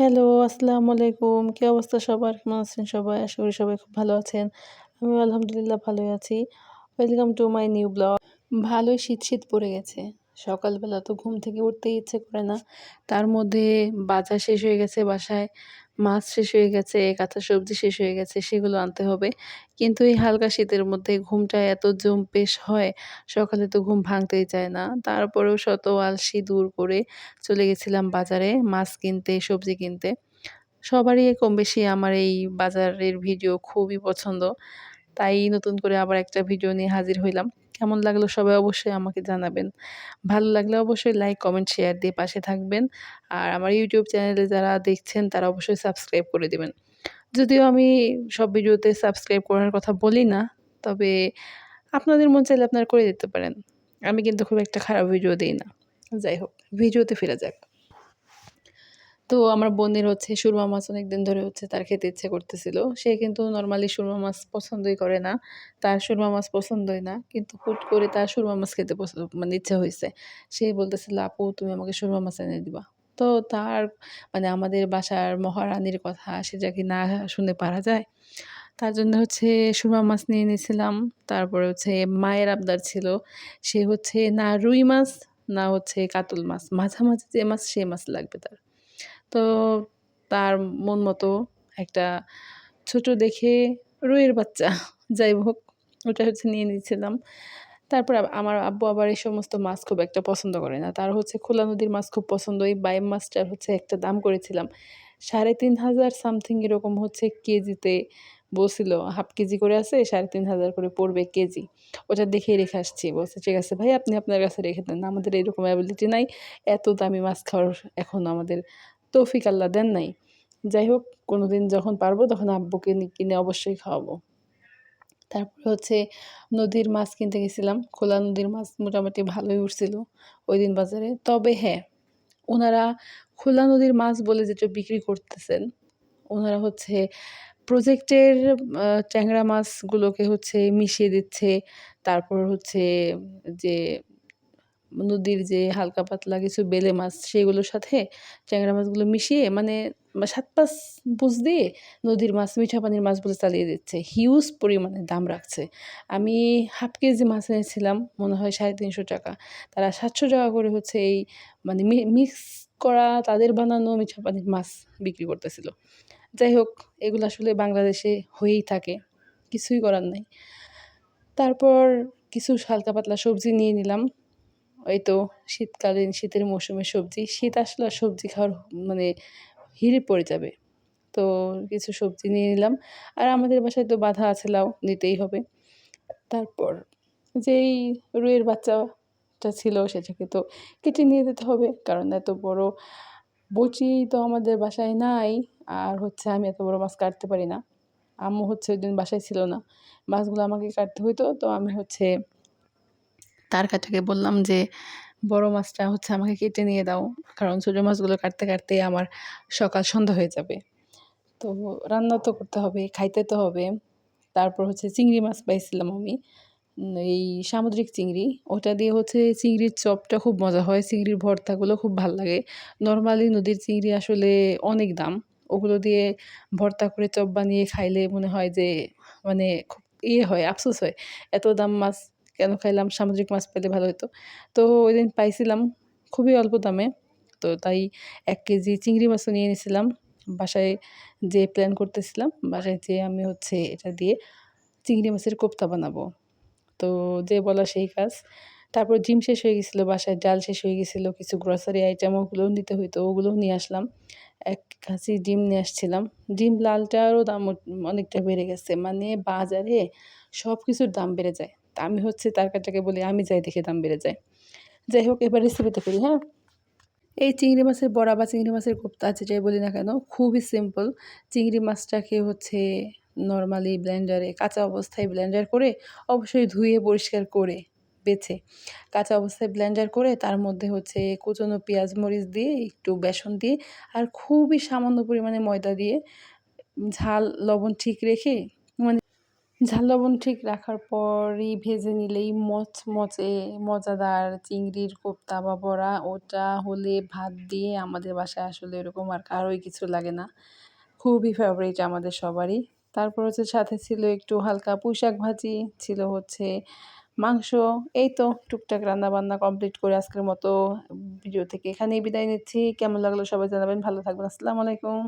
Hello, আসসালামু আলাইকুম। কি অবস্থা সবার? কেমন আছেন সবাই? আশা করি সবাই খুব ভালো আছেন। আমি আলহামদুলিল্লাহ ভালোই আছি। Welcome to my new blog. ভালোই শীত, শীত পড়ে গেছে। সকালবেলা তো ঘুম থেকে উঠতেই ইচ্ছে করে না। তার মধ্যে বাজার শেষ হয়ে গেছে বাসায়। মাছ শেষ হয়ে গেছে, কাঁচা সবজি শেষ হয়ে গেছে, সেগুলো আনতে হবে। কিন্তু এই হালকা শীতের মধ্যে ঘুমটা এত জম্পেশ হয়, সকালে তো ঘুম ভাঙতেই চায় না। তারপরেও শত আলসি দূর করে চলে গেছিলাম বাজারে মাছ কিনতে, সবজি কিনতে। সবারই কম বেশি আমার এই বাজারের ভিডিও খুবই পছন্দ। তাই নতুন করে আবার একটা ভিডিও নিয়ে হাজির হইলাম। কেমন লাগল সবাই অবশ্যই আমাকে জানাবেন। ভালো লাগলে অবশ্যই লাইক, কমেন্ট, শেয়ার দিয়ে পাশে থাকবেন। আর আমার ইউটিউব চ্যানেলে যারা দেখছেন তারা অবশ্যই সাবস্ক্রাইব করে দেবেন যদিও আমি সব ভিডিওতে সাবস্ক্রাইব করার কথা বলি না, তবে আপনাদের মন চাইলে আপনারা করে দিতে পারেন। আমি কিন্তু খুব একটা খারাপ ভিডিও দিই না। যাই হোক, ভিডিওতে ফেরা যাক। তো আমার বোনের হচ্ছে সুরমা মাছ অনেকদিন ধরে হচ্ছে তার খেতে ইচ্ছে করতেছিল। সে কিন্তু নর্মালি সুরমা মাছ পছন্দই করে না। তার সুরমা মাছ পছন্দই না। কিন্তু হুট করে তার সুরমা মাছ খেতে পছন্দ মানে ইচ্ছা হয়েছে সে বলতেছিল, "আপু তুমি আমাকে সুরমা মাছ এনে দিবা।" তো তার মানে আমাদের বাসার মহারানীর কথা সেটা কি না শুনে পারা যায়? তার জন্য হচ্ছে সুরমা মাছ নিয়ে নিয়েছিলাম। তারপরে হচ্ছে মায়ের আবদার ছিল। সে হচ্ছে না রুই মাছ, না হচ্ছে কাতল মাছ। মাঝামাঝি যে মাছ সে মাছ লাগবে তার। তো তার মন মতো একটা ছোট দেখে রুইয়ের বাচ্চা, যাই হোক, ওটা হচ্ছে নিয়ে নিয়েছিলাম। তারপর আমার আব্বু আবার এই সমস্ত মাছ খুব একটা পছন্দ করে না। তার হচ্ছে খোলা নদীর মাছ খুব পছন্দ। এই বাইম মাছটার হচ্ছে একটা দাম করেছিলাম। সাড়ে তিন হাজার সামথিং এরকম হচ্ছে কেজিতে বলছিল হাফ কেজি করে আছে, সাড়ে তিন হাজার করে পড়বে কেজি ওটা দেখেই রেখে আসছি বলছে, ঠিক আছে ভাই, আপনি আপনার কাছে রেখে দেন আমাদের এরকম অ্যাবিলিটি নাই এত দামি মাছ খাওয়ার এখন আমাদের তৌফিক আল্লাহ দেন নাই। যাই হোক কোনো দিন যখন পারব তখন আব্বুকে কিনে অবশ্যই খাওয়াবো। তারপরে হচ্ছে নদীর মাছ কিনতে গেছিলাম। খোলা নদীর মাছ মোটামুটি ভালোই উঠছিল ওই দিন বাজারে। তবে হ্যাঁ ওনারা খোলা নদীর মাছ বলে যেটা বিক্রি করতেছেন, ওনারা হচ্ছে প্রজেক্টের ট্যাংরা মাছগুলোকে হচ্ছে মিশিয়ে দিচ্ছে। তারপর হচ্ছে যে নদীর যে হালকা পাতলা কিছু বেলে মাছ সেগুলোর সাথে ট্যাংরা মাছগুলো মিশিয়ে মানে সাত পাঁচ বুঝ দিয়ে নদীর মাছ, মিঠা পানির মাছ বলে চালিয়ে দিচ্ছে। হিউজ পরিমাণে দাম রাখছে। আমি হাফ কেজি মাছ এনেছিলাম, মনে হয় সাড়ে তিনশো টাকা। তারা সাতশো টাকা করে হচ্ছে এই মানে মিক্স করা তাদের বানানো মিঠা পানির মাছ বিক্রি করতেছিল। যাই হোক, এগুলো আসলে বাংলাদেশে হয়েই থাকে। কিছুই করার নাই। তারপর কিছু হালকা পাতলা সবজি নিয়ে নিলাম। ওই তো শীতকালীন শীতের মৌসুমের সবজি, শীত আসলে সবজি খাওয়ার মানে হিড়ে পড়ে যাবে। তো কিছু সবজি নিয়ে নিলাম। আর আমাদের বাসায় তো বাধা আছে, লাউ নিতেই হবে। তারপর যেই রুইয়ের বাচ্চাটা ছিল সেটাকে তো কেটে নিয়ে যেতে হবে, কারণ এত বড় বচি তো আমাদের বাসায় নাই। আর হচ্ছে আমি এত বড় মাছ কাটতে পারি না। আম্মু হচ্ছে ওই দিন বাসায় ছিল না। মাছগুলো আমাকে কাটতে হইতো, তো আমি হচ্ছে তার কাছাকে বললাম যে, বড় মাছটা হচ্ছে আমাকে কেটে নিয়ে দাও। কারণ ছোটো মাছগুলো কাটতে কাটতে আমার সকাল সন্ধ্যা হয়ে যাবে। তো রান্না তো করতে হবে, খাইতে তো হবে। তারপর হচ্ছে চিংড়ি মাছ পাইছিলাম আমি। এই সামুদ্রিক চিংড়ি। ওটা দিয়ে হচ্ছে চিংড়ির চপটা খুব মজা হয়। চিংড়ির ভর্তাগুলো খুব ভালো লাগে। নর্মালি নদীর চিংড়ি আসলে অনেক দাম। ওগুলো দিয়ে ভর্তা করে চপ বানিয়ে খাইলে মনে হয় যে মানে খুব ইয়ে হয়, আফসোস হয়। এত দাম মাছ কেন খাইলাম? সামুদ্রিক মাছ পেলে ভালো হতো তো ওই দিন পাইছিলাম খুবই অল্প দামে। তো তাই এক কেজি চিংড়ি মাছও নিয়ে নিয়েছিলাম বাসায় যে প্ল্যান করতেছিলাম, বাসায় যেয়ে আমি হচ্ছে এটা দিয়ে চিংড়ি মাছের কোপ্তা বানাবো। তো যে বলা সেই কাজ। তারপর জিম শেষ হয়ে গেছিল বাসায়, ডাল শেষ হয়ে গেছিল, কিছু গ্রসারি আইটেম ওগুলোও নিতে হইতো, ওগুলোও নিয়ে আসলাম। এক কাছে ডিম নিয়ে আসছিলাম। ডিম লালটারও দাম অনেকটা বেড়ে গেছে। মানে বাজারে সব কিছুর দাম বেড়ে যায়। আমি হচ্ছে তার কাছাকে বলি, আমি যাই দেখে দাম বেড়ে যায়। যাই হোক, এবার রেসিপিতে করি হ্যাঁ? এই চিংড়ি মাছের বড়া বা চিংড়ি মাছের কোপ্তা যেটাই বলি না কেন, খুবই সিম্পল চিংড়ি মাছটাকে হচ্ছে নর্মালি ব্লেন্ডারে কাঁচা অবস্থায় ব্লেন্ডার করে, অবশ্যই ধুয়ে পরিষ্কার করে বেছে। কাঁচা অবস্থায় ব্লেন্ডার করে, তার মধ্যে হচ্ছে কুচনো পেঁয়াজ মরিচ দিয়ে, একটু বেসন দিয়ে, আর খুবই সামান্য পরিমাণে ময়দা দিয়ে, ঝাল, লবণ ঠিক রেখে ঝাল লবণ ঠিক রাখার পরই ভেজে নিলেই মচমচে, মজাদার চিংড়ির কোপ্তা বা বড়া, ওটা হলে ভাত দিয়ে আমাদের বাসায় আসলে এরকম আর কারোই কিছু লাগে না। খুবই ফেভারিট আমাদের সবারই। তারপর হচ্ছে সাথে ছিল একটু হালকা পুঁইশাক ভাজি, ছিল হচ্ছে মাংস। এই তো টুকটাক রান্না বান্না কমপ্লিট করে আজকের মতো ভিডিও থেকে এখানেই বিদায় নিচ্ছি। কেমন লাগল সবাই জানাবেন। ভালো থাকবেন। আসসালামু আলাইকুম।